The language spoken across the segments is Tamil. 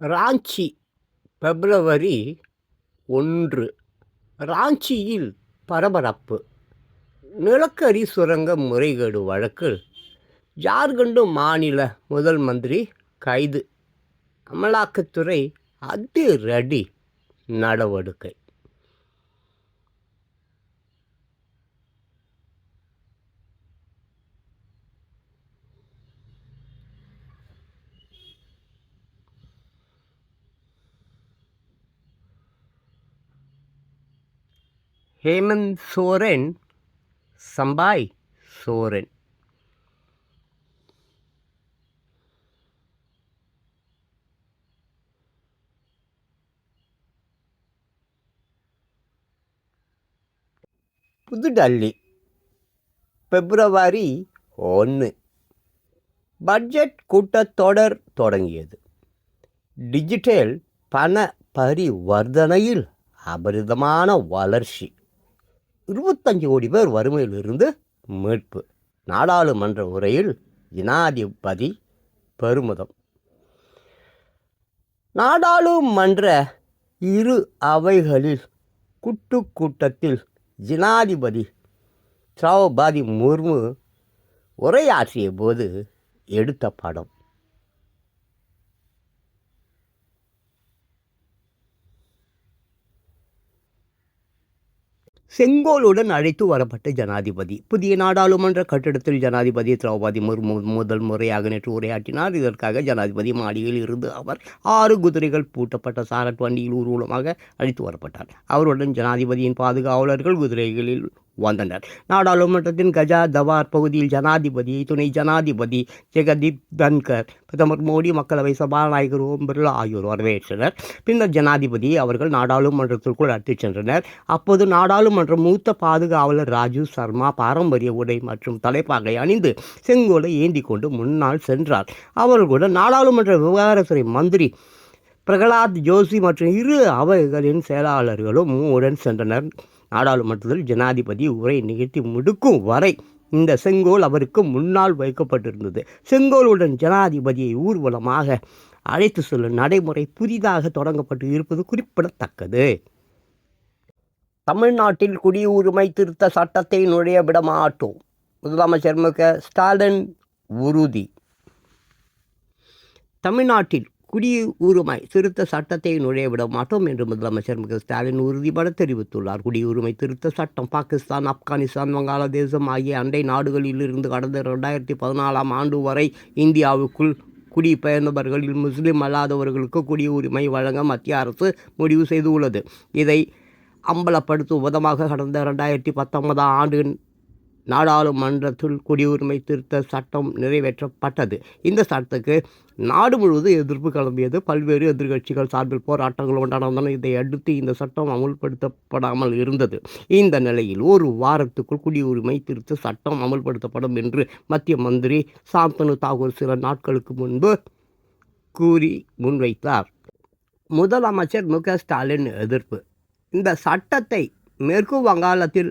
ராஞ்சி பிப்ரவரி ஒன்று. ராஞ்சியில் பரபரப்பு. நிலக்கரி சுரங்க முறைகேடு வழக்கில் ஜார்க்கண்ட் மாநில முதல் மந்திரி கைது. அமலாக்கத்துறை அதிரடி நடவடிக்கை. ஹேமந்த் சோரன் சம்பாய் சோரன். புதுடல்லி பிப்ரவரி ஒன்று பட்ஜெட் கூட்டத்தொடர் தொடங்கியது. டிஜிட்டல் பண பரிவர்த்தனையில் அபரிதமான வளர்ச்சி. இருபத்தஞ்சு கோடி பேர் வறுமையிலிருந்து மீட்பு. நாடாளுமன்ற உரையில் ஜனாதிபதி பெருமிதம். நாடாளுமன்ற இரு அவைகளில் குட்டு கூட்டத்தில் ஜனாதிபதி திரௌபதி முர்மு உரையாற்றிய போது எடுத்த படம். செங்கோலுடன் அழைத்து வரப்பட்ட ஜனாதிபதி. புதிய நாடாளுமன்ற கட்டிடத்தில் ஜனாதிபதி திரௌபதி முர்மு முதல் முறையாக நேற்று உரையாற்றினார். இதற்காக ஜனாதிபதி மாளிகையில் இருந்து அவர் ஆறு குதிரைகள் பூட்டப்பட்ட சாரட் வண்டியில் ஊர்வலமாக அழைத்து வரப்பட்டார். அவருடன் ஜனாதிபதியின் பாதுகாவலர்கள் குதிரைகளில் வந்தனர். நாடாளுமன்றத்தின் கஜா தவார் பகுதியில் ஜனாதிபதி துணை ஜனாதிபதி ஜெகதீப் தன்கர் பிரதமர் மோடி மக்களவை சபாநாயகர் ஓம் பிர்லா ஆகியோர் வரவேற்றனர். பின்னர் ஜனாதிபதி அவர்கள் நாடாளுமன்றத்திற்குள் அழைத்துச் சென்றனர். அப்போது நாடாளுமன்ற மூத்த பாதுகாவலர் ராஜீவ் சர்மா பாரம்பரிய உடை மற்றும் தலைப்பாகை அணிந்து செங்கோலை ஏந்தி கொண்டு முன்னால் சென்றார். அவர்களுடன் நாடாளுமன்ற விவகாரத்துறை மந்திரி பிரகலாத் ஜோஷி மற்றும் இரு அவைகளின் செயலாளர்களும் உடன் சென்றனர். நாடாளுமன்றத்தில் ஜனாதிபதி உரை நிகழ்த்தி முடுக்கும் வரை இந்த செங்கோல் அவருக்கு முன்னால் வைக்கப்பட்டிருந்தது. செங்கோலுடன் ஜனாதிபதியை ஊர்வலமாக அழைத்து செல்லும் நடைமுறை புதிதாக தொடங்கப்பட்டு இருப்பது குறிப்பிடத்தக்கது. தமிழ்நாட்டில் குடியுரிமை திருத்த சட்டத்தை நுழைய விட மாட்டோம் முதலமைச்சர் மு க ஸ்டாலின் உறுதி. தமிழ்நாட்டில் குடியுரிமை திருத்த சட்டத்தை நுழைய விட மாட்டோம் என்று முதலமைச்சர் மு ஸ்டாலின் உறுதிபட தெரிவித்துள்ளார். குடியுரிமை திருத்த சட்டம் பாகிஸ்தான் ஆப்கானிஸ்தான் வங்காளதேசம் ஆகிய அண்டை நாடுகளிலிருந்து கடந்த ரெண்டாயிரத்தி பதினாலாம் ஆண்டு வரை இந்தியாவுக்குள் குடிபெயர்ந்தவர்களில் முஸ்லிம் அல்லாதவர்களுக்கு குடியுரிமை வழங்க மத்திய அரசு முடிவு செய்துள்ளது. இதை அம்பலப்படுத்தும் விதமாக கடந்த ரெண்டாயிரத்தி பத்தொன்பதாம் ஆண்டு நாடாளுமன்றத்தில் குடியுரிமை திருத்த சட்டம் நிறைவேற்றப்பட்டது. இந்த சட்டத்துக்கு நாடு முழுவதும் எதிர்ப்பு கிளம்பியது. பல்வேறு எதிர்க்கட்சிகள் சார்பில் போராட்டங்கள் நடந்தன இதை அடுத்து இந்த சட்டம் அமுல்படுத்தப்படாமல் இருந்தது. இந்த நிலையில் ஒரு வாரத்துக்குள் குடியுரிமை திருத்த சட்டம் அமுல்படுத்தப்படும் என்று மத்திய மந்திரி சாந்தனு தாகூர் சில நாட்களுக்கு முன்பு கூறி முன்வைத்தார். முதலமைச்சர் மு க ஸ்டாலின் எதிர்ப்பு. இந்த சட்டத்தை மேற்கு வங்காளத்தில்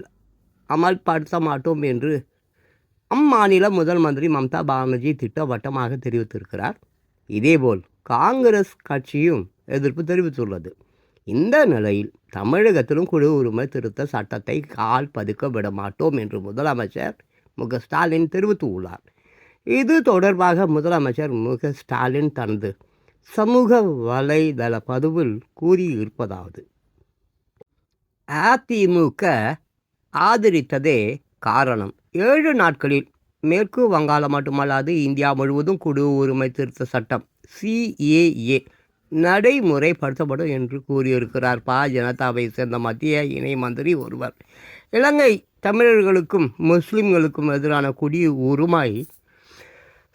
அமல்படுத்த மாட்டோம் என்று அம்மாநில முதல் மந்திரி மம்தா பானர்ஜி திட்டவட்டமாக தெரிவித்திருக்கிறார். இதேபோல் காங்கிரஸ் கட்சியும் எதிர்ப்பு தெரிவித்துள்ளது. இந்த நிலையில் தமிழகத்திலும் குழு உரிமை திருத்த சட்டத்தை கால் பதுக்க விட மாட்டோம் என்று முதலமைச்சர் மு. க. ஸ்டாலின் தெரிவித்துள்ளார். இது தொடர்பாக முதலமைச்சர் மு. க. ஸ்டாலின் தனது சமூக வலைதள பதிவில் கூறியிருப்பதாவது அதிமுக ஆதரித்ததே காரணம். ஏழு நாட்களில் மேற்கு வங்காளம் மட்டுமல்லாது இந்தியா முழுவதும் குடு உரிமை திருத்த சட்டம் சிஏஏ நடைமுறைப்படுத்தப்படும் என்று கூறியிருக்கிறார். பா. ஜனதாவை சேர்ந்த மத்திய இணை மந்திரி ஒருவர். இலங்கை தமிழர்களுக்கும் முஸ்லிம்களுக்கும் எதிரான குடி உரிமை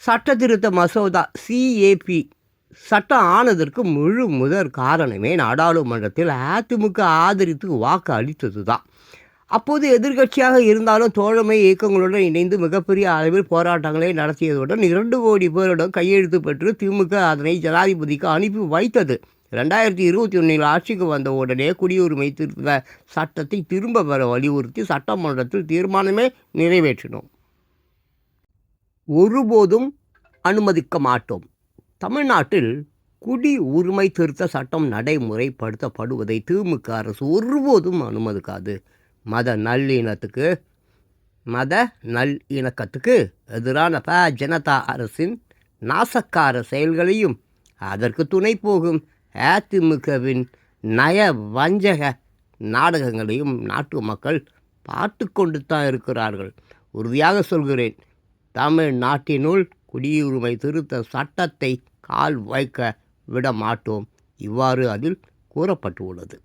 சட்ட திருத்த மசோதா சிஏபி சட்டம் ஆனதற்கு முழு முதற் காரணமே நாடாளுமன்றத்தில் அதிமுக ஆதரித்து வாக்கு அளித்தது தான் அப்போது எதிர்க்கட்சியாக இருந்தாலும் தோழமை இயக்கங்களுடன் இணைந்து மிகப்பெரிய அளவில் போராட்டங்களை நடத்தியதுடன் இரண்டு கோடி பேரிடம் கையெழுத்து பெற்று திமுக அதனை ஜனாதிபதிக்கு அனுப்பி வைத்தது. ரெண்டாயிரத்தி இருபத்தி ஒன்றில் ஆட்சிக்கு வந்த உடனே குடியுரிமை திருத்த சட்டத்தை திரும்ப பெற வலியுறுத்தி சட்டமன்றத்தில் தீர்மானமே நிறைவேற்றினோம். ஒருபோதும் அனுமதிக்க மாட்டோம். தமிழ்நாட்டில் குடி உரிமை திருத்த சட்டம் நடைமுறைப்படுத்தப்படுவதை திமுக அரசு ஒருபோதும் அனுமதிக்காது. மத நல்லிணத்துக்கு மத நல் இணக்கத்துக்கு எதிரான ப ஜனதா அரசின் நாசக்கார செயல்களையும் அதற்கு துணை போகும் அதிமுகவின் நய வஞ்சக நாடகங்களையும் நாட்டு மக்கள் பார்த்து கொண்டு தான் இருக்கிறார்கள். உறுதியாக சொல்கிறேன் தமிழ் நாட்டினுள் குடியுரிமை திருத்த சட்டத்தை கால் வைக்க விட மாட்டோம் இவ்வாறு அதில் கூறப்பட்டுள்ளது.